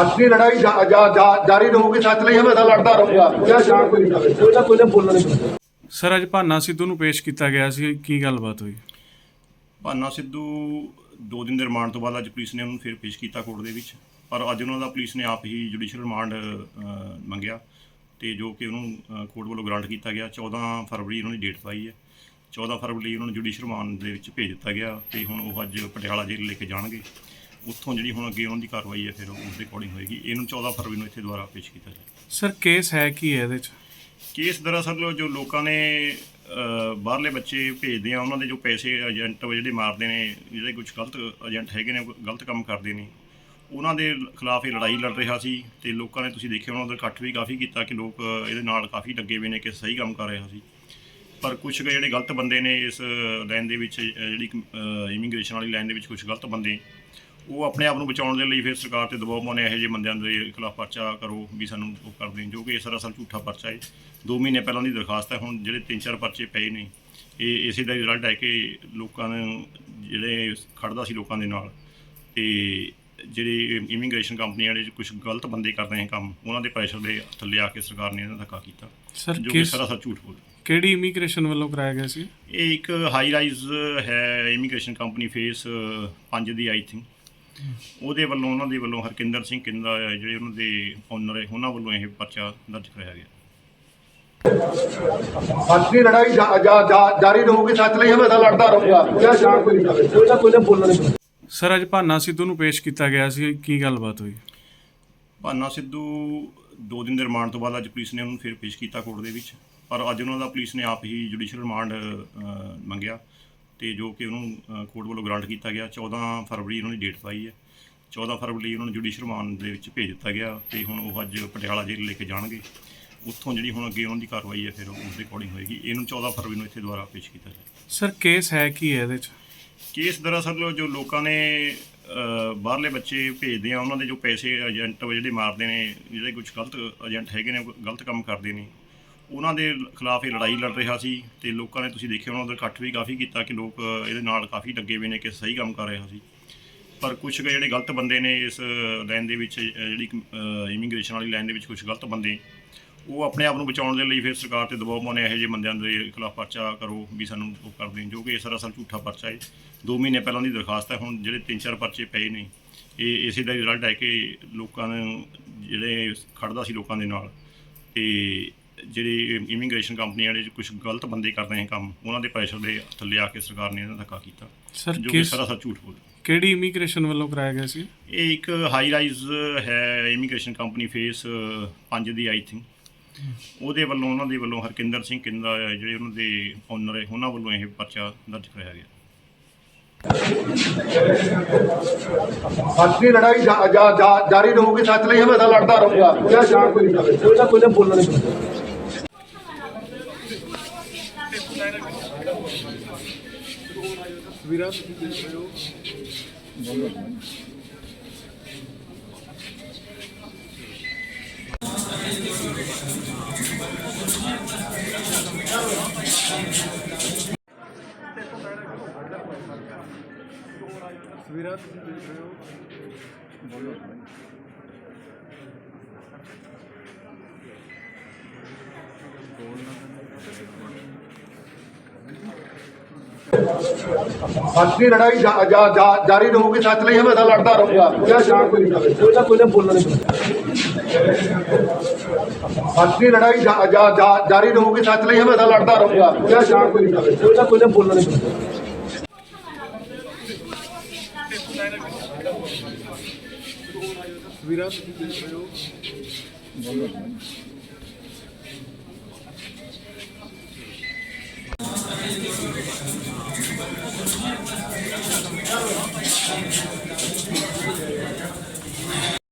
ਅੱਜ ਦੀ ਲੜਾਈ ਜਾਰੀ ਰਹੂਗੀ ਸੱਚ ਲਈ ਹਮੇਸ਼ਾ ਲੜਦਾ ਰਹੂੰਗਾ। ਕੋਈ ਨਹੀਂ ਕੋਈ ਨਾ ਕੋਈ ਨਾ ਬੋਲਣਾ ਨਹੀਂ ਸਰ ਅੱਜ ਭਾਨਾ ਸਿੱਧੂ ਨੂੰ ਪੇਸ਼ ਕੀਤਾ ਗਿਆ ਸੀ। ਕੀ ਗੱਲਬਾਤ ਹੋਈ? ਭਾਨਾ ਸਿੱਧੂ ਦੋ ਦਿਨ ਦੇ ਰਿਮਾਂਡ ਤੋਂ ਬਾਅਦ ਅੱਜ ਪੁਲਿਸ ਨੇ ਉਹਨੂੰ ਫਿਰ ਪੇਸ਼ ਕੀਤਾ ਕੋਰਟ ਦੇ ਵਿੱਚ। ਪਰ ਅੱਜ ਉਹਨਾਂ ਦਾ ਪੁਲਿਸ ਨੇ ਆਪ ਹੀ ਜੁਡੀਸ਼ੀਅਲ ਰਿਮਾਂਡ ਮੰਗਿਆ ਤੇ ਜੋ ਕਿ ਉਹਨੂੰ ਕੋਰਟ ਵੱਲੋਂ ਗ੍ਰਾਂਟ ਕੀਤਾ ਗਿਆ। 14 ਫਰਵਰੀ ਉਹਨਾਂ ਦੀ ਡੇਟ ਪਾਈ ਹੈ। 14 ਫਰਵਰੀ ਉਹਨਾਂ ਨੂੰ ਜੁਡੀਸ਼ੀਅਲ ਰਿਮਾਂਡ ਦੇ ਵਿੱਚ ਭੇਜ ਦਿੱਤਾ ਗਿਆ ਤੇ ਹੁਣ ਉਹ ਅੱਜ ਪਟਿਆਲਾ ਜੇਲ੍ਹ ਲੈ ਕੇ ਜਾਣਗੇ। ਉੱਥੋਂ ਜਿਹੜੀ ਹੁਣ ਅੱਗੇ ਉਹਨਾਂ ਦੀ ਕਾਰਵਾਈ ਹੈ ਫਿਰ ਉਸ ਦੇ ਅਕੋਰਡਿੰਗ ਹੋਏਗੀ। ਇਹਨੂੰ 14 ਫਰਵਰੀ ਨੂੰ ਇੱਥੇ ਦੁਬਾਰਾ ਪੇਸ਼ ਕੀਤਾ ਜਾਏ ਸਰ ਕੇਸ ਹੈ ਕੀ ਹੈ ਇਹਦੇ ਚ? ਕੇਸ ਦਰਅਸਲ ਜੋ ਲੋਕਾਂ ਨੇ ਅਹ, ਬਾਹਰਲੇ ਬੱਚੇ ਭੇਜਦੇ ਆ ਉਹਨਾਂ ਦੇ ਜੋ ਪੈਸੇ ਏਜੰਟ ਜਿਹੜੇ ਮਾਰਦੇ ਨੇ ਜਿਹੜੇ ਕੁਝ ਗਲਤ ਏਜੰਟ ਹੈਗੇ ਨੇ ਗਲਤ ਕੰਮ ਕਰਦੇ ਨੇ ਉਹਨਾਂ ਦੇ ਖਿਲਾਫ ਇਹ ਲੜਾਈ ਲੜ ਰਿਹਾ ਸੀ ਤੇ ਲੋਕਾਂ ਨੇ ਤੁਸੀਂ ਦੇਖਿਆ ਉਹਨਾਂ ਦਾ ਇਕੱਠ ਵੀ ਕਾਫੀ ਕੀਤਾ ਕਿ ਲੋਕ ਇਹਦੇ ਨਾਲ ਕਾਫੀ ਲੱਗੇ ਹੋਏ ਨੇ ਕਿ ਸਹੀ ਕੰਮ ਕਰ ਰਿਹਾ ਸੀ। ਪਰ ਕੁਝ ਜਿਹੜੇ ਗਲਤ ਬੰਦੇ ਨੇ ਇਸ ਲਾਈਨ ਦੇ ਵਿੱਚ ਅਹ, ਜਿਹੜੀ ਇਮੀਗ੍ਰੇਸ਼ਨ ਵਾਲੀ ਲਾਈਨ ਦੇ ਵਿੱਚ ਕੁਝ ਗਲਤ ਬੰਦੇ ਉਹ ਆਪਣੇ ਆਪ ਨੂੰ ਬਚਾਉਣ ਦੇ ਲਈ ਫਿਰ ਸਰਕਾਰ ਤੇ ਦਬਾਅ ਪਾਉਂਦੇ ਇਹੋ ਜਿਹੇ ਬੰਦਿਆਂ ਦੇ ਖਿਲਾਫ ਪਰਚਾ ਕਰੋ ਵੀ ਸਾਨੂੰ ਉਹ ਕਰਦੇ ਜੋ ਕਿ ਸਰਾਸਰ ਝੂਠਾ ਪਰਚਾ ਹੈ। 2 ਮਹੀਨੇ ਪਹਿਲਾਂ ਦੀ ਦਰਖਾਸਤ ਹੈ ਹੁਣ ਜਿਹੜੇ ਤਿੰਨ ਚਾਰ ਪਰਚੇ ਪਏ ਨੇ ਇਹ ਇਸੇ ਦਾ ਰਿਜ਼ਲਟ ਹੈ ਕਿ ਲੋਕਾਂ ਨੂੰ ਜਿਹੜੇ ਖੜਦਾ ਸੀ ਲੋਕਾਂ ਦੇ ਨਾਲ ਤੇ ਜਿਹੜੇ ਇਮੀਗ੍ਰੇਸ਼ਨ ਕੰਪਨੀਆਂ ਨੇ ਕੁਝ ਗਲਤ ਬੰਦੇ ਕਰਦੇ ਨੇ ਕੰਮ ਉਹਨਾਂ ਦੇ ਪ੍ਰੈਸ਼ਰ ਦੇ ਥੱਲੇ ਆ ਕੇ ਸਰਕਾਰ ਨੇ ਇਹਨਾਂ ਦਾ ਧੱਕਾ ਕੀਤਾ ਸਰ ਜੋ ਕਿ ਸਰਾਸਰ ਝੂਠ ਬੋਲ ਕਿਹੜੀ ਇਮੀਗ੍ਰੇਸ਼ਨ ਵੱਲੋਂ ਕਰਾਇਆ ਗਿਆ ਸੀ? ਇਹ ਇੱਕ ਹਾਈ ਰਾਈਜ਼ ਹੈ ਇਮੀਗ੍ਰੇਸ਼ਨ ਕੰਪਨੀ ਫੇਸ 5 ਦੀ ਆਈ ਥਿੰਕ ਉਹਦੇ ਵੱਲੋਂ ਉਹਨਾਂ ਦੇ ਵੱਲੋਂ ਹਰਕਿੰਦਰ ਸਿੰਘ ਕਿੰਦਾ ਜਿਹੜੇ ਉਹਨਾਂ ਦੇ ਓਨਰ ਹੈ ਉਹਨਾਂ ਵੱਲੋਂ ਇਹ ਪਰਚਾ ਦਰਜ ਕਰਾਇਆ ਗਿਆ। ਅੱਜ ਦੀ ਲੜਾਈ ਜਾ- ਜਾ- ਜਾ- ਜਾਰੀ ਰਹੂਗੀ ਸੱਚ ਲਈ ਹਮੇਸ਼ਾ ਲੜਦਾ ਰਹੂੰਗਾ। ਜਾਂ ਸ਼ਾਮ ਕੋਈ ਨਹੀਂ ਕੋਈ ਨਾ ਕੋਈ ਨਾ ਬੋਲਣਾ ਨਹੀਂ ਸਰ ਅੱਜ ਭਾਨਾ ਸਿੱਧੂ ਨੂੰ ਪੇਸ਼ ਕੀਤਾ ਗਿਆ ਸੀ। ਕੀ ਗੱਲਬਾਤ ਹੋਈ? ਭਾਨਾ ਸਿੱਧੂ ਦੋ ਦਿਨ ਦੇ ਰਿਮਾਂਡ ਤੋਂ ਬਾਅਦ ਅੱਜ ਪੁਲਿਸ ਨੇ ਉਹਨੂੰ ਫਿਰ ਪੇਸ਼ ਕੀਤਾ ਕੋਰਟ ਦੇ ਵਿੱਚ। ਪਰ ਅੱਜ ਉਹਨਾਂ ਦਾ ਪੁਲਿਸ ਨੇ ਆਪ ਹੀ ਜੁਡੀਸ਼ੀਅਲ ਰਿਮਾਂਡ ਮੰਗਿਆ। ਤੇ ਜੋ ਕਿ ਉਹਨੂੰ ਕੋਰਟ ਵੱਲੋਂ ਗ੍ਰਾਂਟ ਕੀਤਾ ਗਿਆ। 14 ਫਰਵਰੀ ਉਹਨਾਂ ਦੀ ਡੇਟ ਪਾਈ ਹੈ। 14 ਫਰਵਰੀ ਉਹਨਾਂ ਨੂੰ ਜੁਡੀਸ਼ੀਅਲ ਰਿਮਾਂਡ ਦੇ ਵਿੱਚ ਭੇਜ ਦਿੱਤਾ ਗਿਆ ਤੇ ਹੁਣ ਉਹ ਅੱਜ ਪਟਿਆਲਾ ਜੇਲ੍ਹ ਲੈ ਕੇ ਜਾਣਗੇ। ਉੱਥੋਂ ਜਿਹੜੀ ਹੁਣ ਅੱਗੇ ਉਹਨਾਂ ਦੀ ਕਾਰਵਾਈ ਹੈ ਫਿਰ ਉਸ ਦੇ ਅਕੋਰਡਿੰਗ ਹੋਏਗੀ। ਇਹਨੂੰ 14 ਫਰਵਰੀ ਨੂੰ ਇੱਥੇ ਦੁਬਾਰਾ ਪੇਸ਼ ਕੀਤਾ ਜਾਏ। ਸਰ ਕੇਸ ਹੈ ਕੀ ਹੈ ਇਹਦੇ ਚ? ਕੇਸ ਦਰਅਸਲ ਜੋ ਲੋਕਾਂ ਨੇ ਬਾਹਰਲੇ ਬੱਚੇ ਭੇਜਦੇ ਆ ਉਹਨਾਂ ਦੇ ਜੋ ਪੈਸੇ ਏਜੰਟ ਜਿਹੜੇ ਮਾਰਦੇ ਨੇ ਜਿਹੜੇ ਕੁਝ ਗਲਤ ਏਜੰਟ ਹੈਗੇ ਨੇ ਗਲਤ ਕੰਮ ਕਰਦੇ ਨੇ। ਉਹਨਾਂ ਦੇ ਖਿਲਾਫ ਇਹ ਲੜਾਈ ਲੜ ਰਿਹਾ ਸੀ ਤੇ ਲੋਕਾਂ ਨੇ ਤੁਸੀਂ ਦੇਖਿਆ ਉਹਨਾਂ ਦਾ ਇਕੱਠ ਵੀ ਕਾਫੀ ਕੀਤਾ ਕਿ ਲੋਕ ਇਹਦੇ ਨਾਲ ਕਾਫੀ ਲੱਗੇ ਹੋਏ ਨੇ ਕਿ ਸਹੀ ਕੰਮ ਕਰ ਰਿਹਾ ਸੀ। ਪਰ ਕੁਝ ਜਿਹੜੇ ਗਲਤ ਬੰਦੇ ਨੇ ਇਸ ਲਾਈਨ ਦੇ ਵਿੱਚ ਜਿਹੜੀ ਇਮੀਗ੍ਰੇਸ਼ਨ ਵਾਲੀ ਲਾਈਨ ਦੇ ਵਿੱਚ ਕੁਝ ਗਲਤ ਬੰਦੇ, ਉਹ ਆਪਣੇ ਆਪ ਨੂੰ ਬਚਾਉਣ ਦੇ ਲਈ ਫਿਰ ਸਰਕਾਰ ਤੇ ਦਬਾਅ ਪਾਉਂਦੇ ਇਹੋ ਜਿਹੇ ਬੰਦਿਆਂ ਦੇ ਖਿਲਾਫ ਪਰਚਾ ਕਰੋ ਵੀ ਸਾਨੂੰ ਉਹ ਕਰਦੇ ਜੋ ਕਿ ਇਹ ਸਰਾਸਰ ਝੂਠਾ ਪਰਚਾ ਹੈ 2 ਮਹੀਨੇ ਪਹਿਲਾਂ ਦੀ ਦਰਖਾਸਤ ਹੈ, ਹੁਣ ਜਿਹੜੇ ਤਿੰਨ ਚਾਰ ਪਰਚੇ ਪਏ ਨੇ, ਇਹ ਇਸੇ ਦਾ ਰਿਜ਼ਲਟ ਹੈ ਕਿ ਲੋਕਾਂ ਨੂੰ, ਜਿਹੜੇ ਖੜਦਾ ਸੀ ਲੋਕਾਂ ਦੇ ਨਾਲ, ਤੇ ਜਿਹੜੇ ਇਮੀਗ੍ਰੇਸ਼ਨ ਕੰਪਨੀਆਂ ਨੇ ਕੁਝ ਗਲਤ ਬੰਦੇ ਕਰਦੇ ਨੇ ਕੰਮ ਉਹਨਾਂ ਦੇ ਪ੍ਰੈਸ਼ਰ ਦੇ ਥੱਲੇ ਆ ਕੇ ਸਰਕਾਰ ਨੇ ਇਹਨਾਂ ਦਾ ਧੱਕਾ ਕੀਤਾ ਸਰ ਜੋ ਕਿ ਕਿਸ ਸਰਾਸਰ ਝੂਠ ਬੋਲ ਕਿਹੜੀ ਇਮੀਗ੍ਰੇਸ਼ਨ ਵੱਲੋਂ ਕਰਾਇਆ ਗਿਆ ਸੀ? ਇਹ ਇੱਕ ਹਾਈ ਰਾਈਜ਼ ਹੈ ਇਮੀਗ੍ਰੇਸ਼ਨ ਕੰਪਨੀ ਫੇਸ 5 ਦੀ ਆਈ ਥਿੰਕ ਉਹਦੇ ਵੱਲੋਂ ਉਹਨਾਂ ਦੇ ਵੱਲੋਂ ਹਰਕਿੰਦਰ ਸਿੰਘ ਕਿੰਦਾ ਜਿਹੜੇ ਉਹਨਾਂ ਦੇ ਓਨਰ ਹੈ ਉਹਨਾਂ ਵੱਲੋਂ ਇਹ ਪਰਚਾ ਦਰਜ ਕਰਾਇਆ ਗਿਆ। ਅੱਜ ਲੜਾਈ ਜਾਰੀ ਰਹੂਗੀ, ਸੱਚ ਲਈ ਹਮੇਸ਼ਾ ਲੜਦਾ ਰਹੂੰਗਾ। ਜਾਂ ਸ਼ਾਮ ਕੋਈ ਨਹੀਂ ਕੋਈ ਨਾ ਕੋਈ ਨਾ ਬੋਲਣਾ ਨਹੀਂ ਅੱਜ ਦੀ ਲੜਾਈ ਜਾ- ਜਾ- ਜਾਰੀ ਰਹੂਗੀ, ਸੱਚ ਲਈ ਹਮੇਸ਼ਾ ਲੜਦਾ ਰਹੂੰਗਾ। ਜਾਂ ਸ਼ਾਮ ਕੋਈ ਨਹੀਂ ਕੋਈ ਨਾ ਕੋਈ ਨਾ ਬੋਲਣਾ ਨਹੀਂ ਅੱਜ ਦੀ ਲੜਾਈ ਜਾਰੀ ਰਹੂਗੀ, ਸੱਚ ਲਈ ਹਮੇਸ਼ਾ ਲੜਦਾ ਰਹੂੰਗਾ। ਜਾਂ ਸ਼ਾਮ ਕੋਈ ਨਹੀਂ ਕੋਈ ਨਾ ਕੋਈ ਨਾ ਬੋਲਣਾ ਨਹੀਂ ਵੀਰਾ